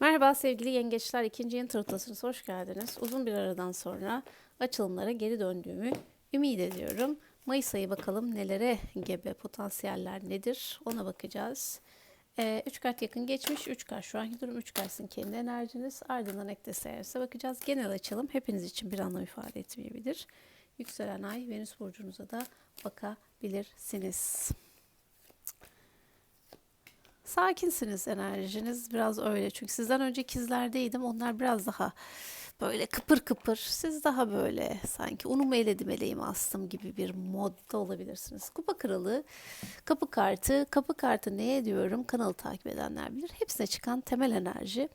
Merhaba sevgili yengeçler. ikinci yeni rotasınız. Hoş geldiniz. Uzun bir aradan sonra açılımlara geri döndüğümü ümit ediyorum. Mayıs ayı bakalım nelere gebe potansiyeller nedir ona bakacağız. 3 ee, kart yakın geçmiş. 3 kart şu anki durum. 3 kartsın kendi enerjiniz. Ardından ekte sayarsa bakacağız. Genel açılım hepiniz için bir anlam ifade etmeyebilir. Yükselen ay Venüs burcunuza da bakabilirsiniz. Sakinsiniz enerjiniz biraz öyle. Çünkü sizden önce ikizlerdeydim. Onlar biraz daha böyle kıpır kıpır. Siz daha böyle sanki unumu eledim eleğimi astım gibi bir modda olabilirsiniz. Kupa kralı, kapı kartı. Kapı kartı ne diyorum? Kanalı takip edenler bilir. Hepsine çıkan temel enerji.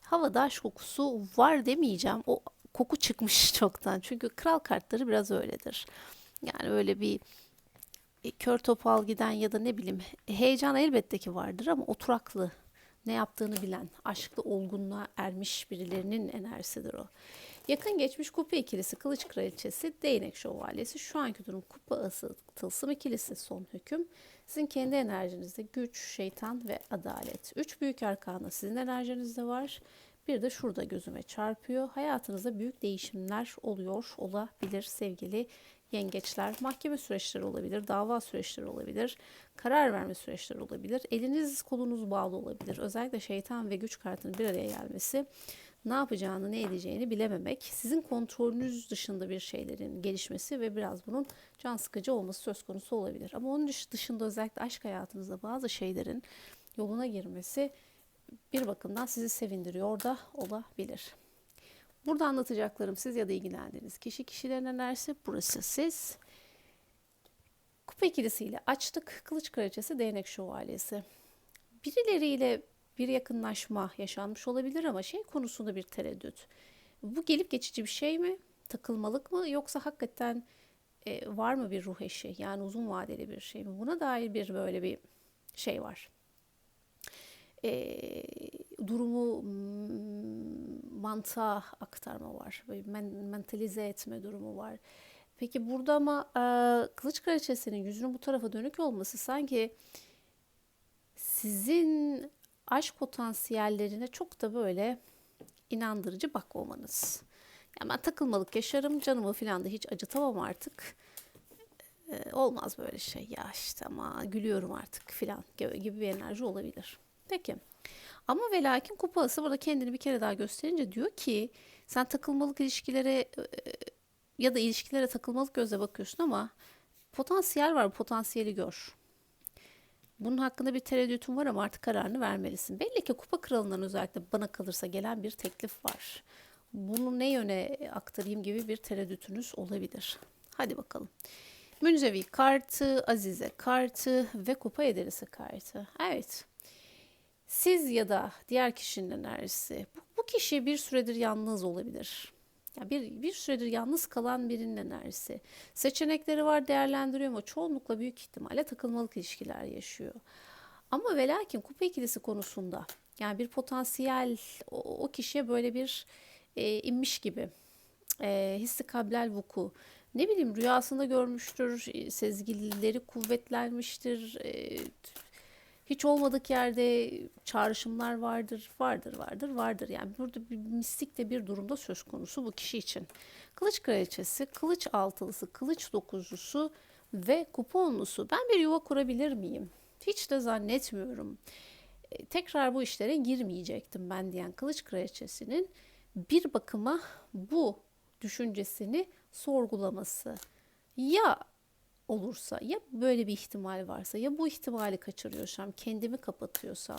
Havada aşk kokusu var demeyeceğim. O koku çıkmış çoktan. Çünkü kral kartları biraz öyledir. Yani öyle bir kör topal giden ya da ne bileyim heyecan elbette ki vardır ama oturaklı ne yaptığını bilen, aşklı olgunluğa ermiş birilerinin enerjisidir o. Yakın geçmiş kupa ikilisi, kılıç kraliçesi, değnek şövalyesi, şu anki durum kupa ası, tılsım ikilisi son hüküm. Sizin kendi enerjinizde güç, şeytan ve adalet. Üç büyük arkana sizin enerjinizde var. Bir de şurada gözüme çarpıyor. Hayatınızda büyük değişimler oluyor olabilir sevgili yengeçler. Mahkeme süreçleri olabilir, dava süreçleri olabilir, karar verme süreçleri olabilir. Eliniz kolunuz bağlı olabilir. Özellikle şeytan ve güç kartının bir araya gelmesi ne yapacağını, ne edeceğini bilememek, sizin kontrolünüz dışında bir şeylerin gelişmesi ve biraz bunun can sıkıcı olması söz konusu olabilir. Ama onun dışında özellikle aşk hayatınızda bazı şeylerin yoluna girmesi bir bakımdan sizi sevindiriyor da olabilir. Burada anlatacaklarım siz ya da ilgilendiğiniz kişi kişilerin enerjisi burası siz. Kupa ikilisiyle açtık. Kılıç kraliçesi, değnek şövalyesi. Birileriyle bir yakınlaşma yaşanmış olabilir ama şey konusunda bir tereddüt. Bu gelip geçici bir şey mi? Takılmalık mı? Yoksa hakikaten e, var mı bir ruh eşi? Yani uzun vadeli bir şey mi? Buna dair bir böyle bir şey var. E, durumu mantığa aktarma var. Böyle men, mentalize etme durumu var. Peki burada ama e, Kılıç Kraliçesi'nin yüzünün bu tarafa dönük olması sanki sizin aşk potansiyellerine çok da böyle inandırıcı bakmamanız. Yani ben takılmalık yaşarım, canımı falan da hiç acıtamam artık. Ee, olmaz böyle şey ya işte ama gülüyorum artık filan gibi bir enerji olabilir. Peki. Ama ve lakin kupası burada kendini bir kere daha gösterince diyor ki sen takılmalık ilişkilere e, ya da ilişkilere takılmalık gözle bakıyorsun ama potansiyel var potansiyeli gör. Bunun hakkında bir tereddütün var ama artık kararını vermelisin. Belli ki kupa kralından özellikle bana kalırsa gelen bir teklif var. Bunu ne yöne aktarayım gibi bir tereddütünüz olabilir. Hadi bakalım. Münzevi kartı, Azize kartı ve kupa ederisi kartı. Evet. Siz ya da diğer kişinin enerjisi. Bu, bu kişi bir süredir yalnız olabilir. Yani bir, bir süredir yalnız kalan birinin enerjisi. Seçenekleri var değerlendiriyor ama çoğunlukla büyük ihtimalle takılmalık ilişkiler yaşıyor. Ama ve lakin kupa ikilisi konusunda yani bir potansiyel o, o kişiye böyle bir e, inmiş gibi e, hissi kablel vuku ne bileyim rüyasında görmüştür, sezgileri kuvvetlenmiştir, e, hiç olmadık yerde çağrışımlar vardır, vardır, vardır, vardır. Yani burada bir mistik de bir durumda söz konusu bu kişi için. Kılıç kraliçesi, kılıç altılısı, kılıç dokuzlusu ve kuponlusu. Ben bir yuva kurabilir miyim? Hiç de zannetmiyorum. E, tekrar bu işlere girmeyecektim ben diyen kılıç kraliçesinin bir bakıma bu düşüncesini sorgulaması. Ya olursa ya böyle bir ihtimal varsa ya bu ihtimali kaçırıyorsam kendimi kapatıyorsam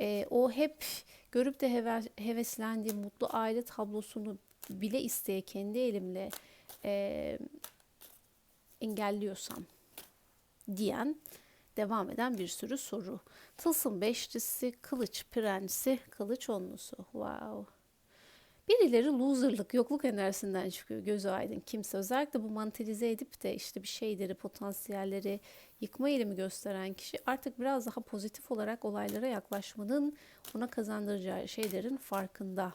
e, o hep görüp de heve, heveslendiğim mutlu aile tablosunu bile isteye kendi elimle e, engelliyorsam diyen devam eden bir sürü soru. Tılsım beşlisi, kılıç prensi, kılıç onlusu. Wow. Birileri loserlık, yokluk enerjisinden çıkıyor gözü aydın kimse. Özellikle bu mantelize edip de işte bir şeyleri, potansiyelleri yıkma eğilimi gösteren kişi artık biraz daha pozitif olarak olaylara yaklaşmanın ona kazandıracağı şeylerin farkında.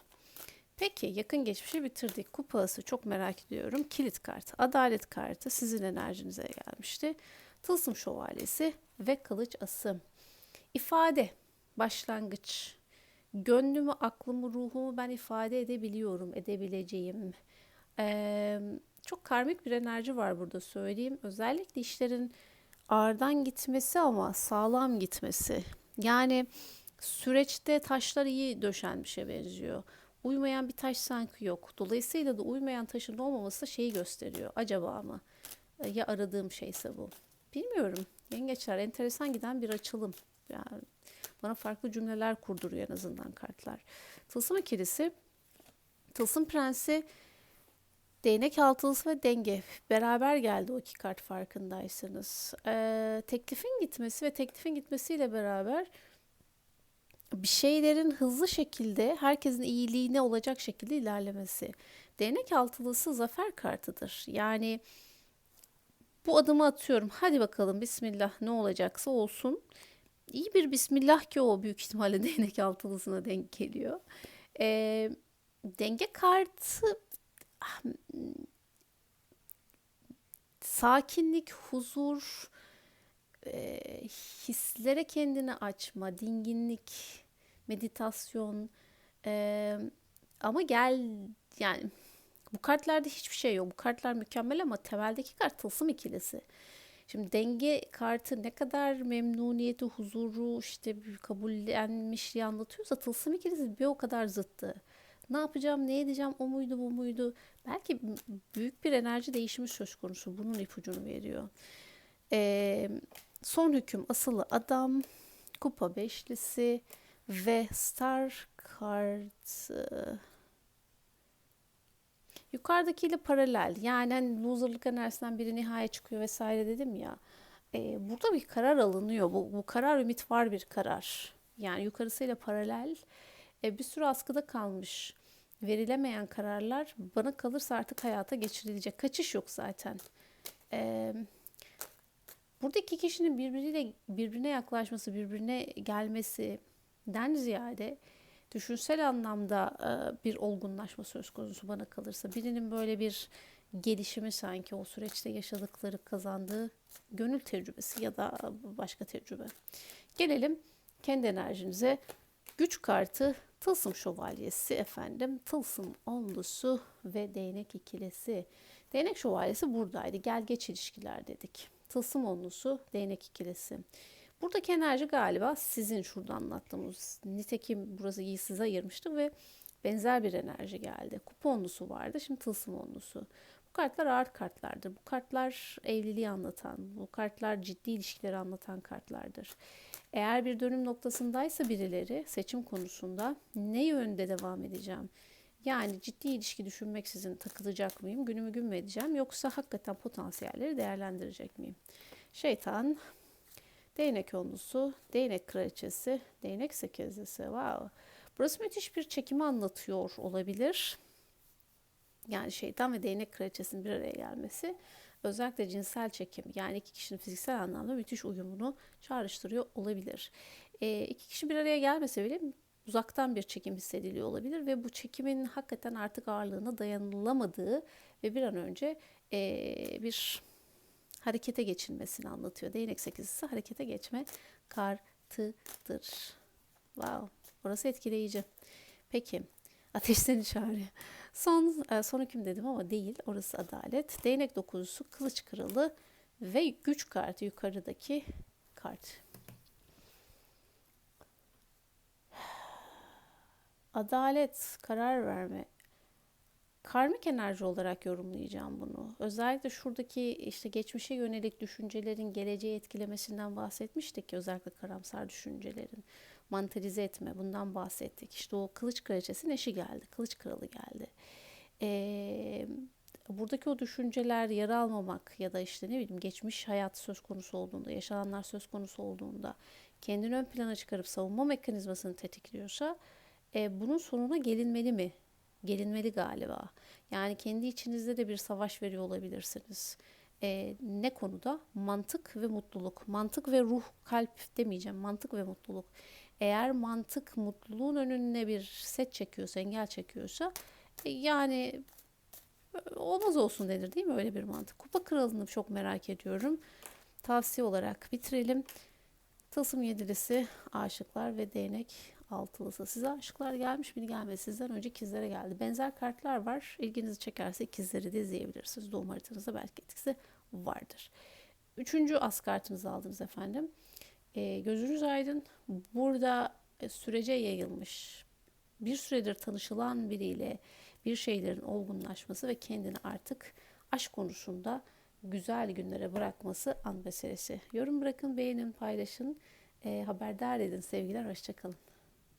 Peki yakın geçmişi bitirdik. Kupası çok merak ediyorum. Kilit kartı, adalet kartı sizin enerjinize gelmişti. Tılsım şövalyesi ve kılıç ası. İfade, başlangıç, gönlümü, aklımı, ruhumu ben ifade edebiliyorum, edebileceğim. Ee, çok karmik bir enerji var burada söyleyeyim. Özellikle işlerin ağırdan gitmesi ama sağlam gitmesi. Yani süreçte taşlar iyi döşenmişe benziyor. Uymayan bir taş sanki yok. Dolayısıyla da uymayan taşın olmaması şeyi gösteriyor. Acaba mı? Ya aradığım şeyse bu. Bilmiyorum. Yengeçler enteresan giden bir açılım. Yani bana farklı cümleler kurduruyor en azından kartlar. Tılsım ikilisi, Tılsım prensi, değnek altılısı ve denge beraber geldi o iki kart farkındaysanız. Ee, teklifin gitmesi ve teklifin gitmesiyle beraber bir şeylerin hızlı şekilde herkesin iyiliğine olacak şekilde ilerlemesi. Değnek altılısı zafer kartıdır. Yani bu adımı atıyorum. Hadi bakalım bismillah ne olacaksa olsun. İyi bir bismillah ki o büyük ihtimalle değnek altılısına denk geliyor. Ee, denge kartı ah, sakinlik, huzur, e, hislere kendini açma, dinginlik, meditasyon. e, ama gel yani bu kartlarda hiçbir şey yok. Bu kartlar mükemmel ama temeldeki kart tılsım ikilisi. Şimdi denge kartı ne kadar memnuniyeti, huzuru, işte kabullenmişliği anlatıyorsa tılsım ikilisi bir o kadar zıttı. Ne yapacağım, ne edeceğim, o muydu, bu muydu? Belki büyük bir enerji değişimi söz konusu. Bunun ipucunu veriyor. Ee, son hüküm asılı adam, kupa beşlisi ve star kartı. Yukarıdakiyle paralel. Yani hani loserlık enerjisinden biri nihaya çıkıyor vesaire dedim ya. Ee, burada bir karar alınıyor. Bu, bu karar ümit var bir karar. Yani yukarısıyla paralel. Ee, bir sürü askıda kalmış. Verilemeyen kararlar bana kalırsa artık hayata geçirilecek. Kaçış yok zaten. Ee, burada iki kişinin birbiriyle birbirine yaklaşması, birbirine gelmesinden ziyade düşünsel anlamda e, bir olgunlaşma söz konusu bana kalırsa. Birinin böyle bir gelişimi sanki o süreçte yaşadıkları kazandığı gönül tecrübesi ya da başka tecrübe. Gelelim kendi enerjinize. Güç kartı Tılsım şövalyesi efendim. Tılsım onlusu ve değnek ikilisi. Değnek şövalyesi buradaydı. Gel geç ilişkiler dedik. Tılsım onlusu, değnek ikilisi. Buradaki enerji galiba sizin şurada anlattığımız. Nitekim burası iyi size ayırmıştık ve benzer bir enerji geldi. Kupa onlusu vardı. Şimdi tılsım onlusu. Bu kartlar ağır kartlardır. Bu kartlar evliliği anlatan, bu kartlar ciddi ilişkileri anlatan kartlardır. Eğer bir dönüm noktasındaysa birileri seçim konusunda ne yönde devam edeceğim? Yani ciddi ilişki düşünmeksizin takılacak mıyım? Günümü gün mü edeceğim? Yoksa hakikaten potansiyelleri değerlendirecek miyim? Şeytan, değnek onlusu, değnek kraliçesi, değnek sekizlisi. Wow. Burası müthiş bir çekimi anlatıyor olabilir. Yani şeytan ve değnek kraliçesinin bir araya gelmesi özellikle cinsel çekim yani iki kişinin fiziksel anlamda müthiş uyumunu çağrıştırıyor olabilir. E, iki kişi bir araya gelmese bile uzaktan bir çekim hissediliyor olabilir ve bu çekimin hakikaten artık ağırlığına dayanılamadığı ve bir an önce e, bir harekete geçilmesini anlatıyor. Değnek sekizlisi harekete geçme kartıdır. Wow, orası etkileyici. Peki, ateşten çağırıyor. Son, e, son hüküm dedim ama değil. Orası adalet. Değnek dokuzusu, kılıç kralı ve güç kartı yukarıdaki kart. Adalet, karar verme. Karmik enerji olarak yorumlayacağım bunu. Özellikle şuradaki işte geçmişe yönelik düşüncelerin geleceği etkilemesinden bahsetmiştik ki özellikle karamsar düşüncelerin mantalize etme bundan bahsettik. İşte o kılıç kraliçesinin eşi geldi. Kılıç kralı geldi. Ee, buradaki o düşünceler yara almamak ya da işte ne bileyim geçmiş hayat söz konusu olduğunda, yaşananlar söz konusu olduğunda kendini ön plana çıkarıp savunma mekanizmasını tetikliyorsa e, bunun sonuna gelinmeli mi? Gelinmeli galiba. Yani kendi içinizde de bir savaş veriyor olabilirsiniz. E, ne konuda? Mantık ve mutluluk. Mantık ve ruh, kalp demeyeceğim. Mantık ve mutluluk. Eğer mantık mutluluğun önüne bir set çekiyorsa, engel çekiyorsa e, yani e, olmaz olsun denir değil mi öyle bir mantık? Kupa kralını çok merak ediyorum. Tavsiye olarak bitirelim. Tılsım yedilisi, aşıklar ve değnek altılısı. Size aşklar gelmiş mi gelmedi. Sizden önce ikizlere geldi. Benzer kartlar var. İlginizi çekerse ikizleri de izleyebilirsiniz. Doğum haritanızda belki etkisi vardır. Üçüncü as kartınızı aldınız efendim. E, gözünüz aydın. Burada e, sürece yayılmış bir süredir tanışılan biriyle bir şeylerin olgunlaşması ve kendini artık aşk konusunda güzel günlere bırakması an meselesi. Yorum bırakın, beğenin, paylaşın, e, haberdar edin. Sevgiler, hoşçakalın.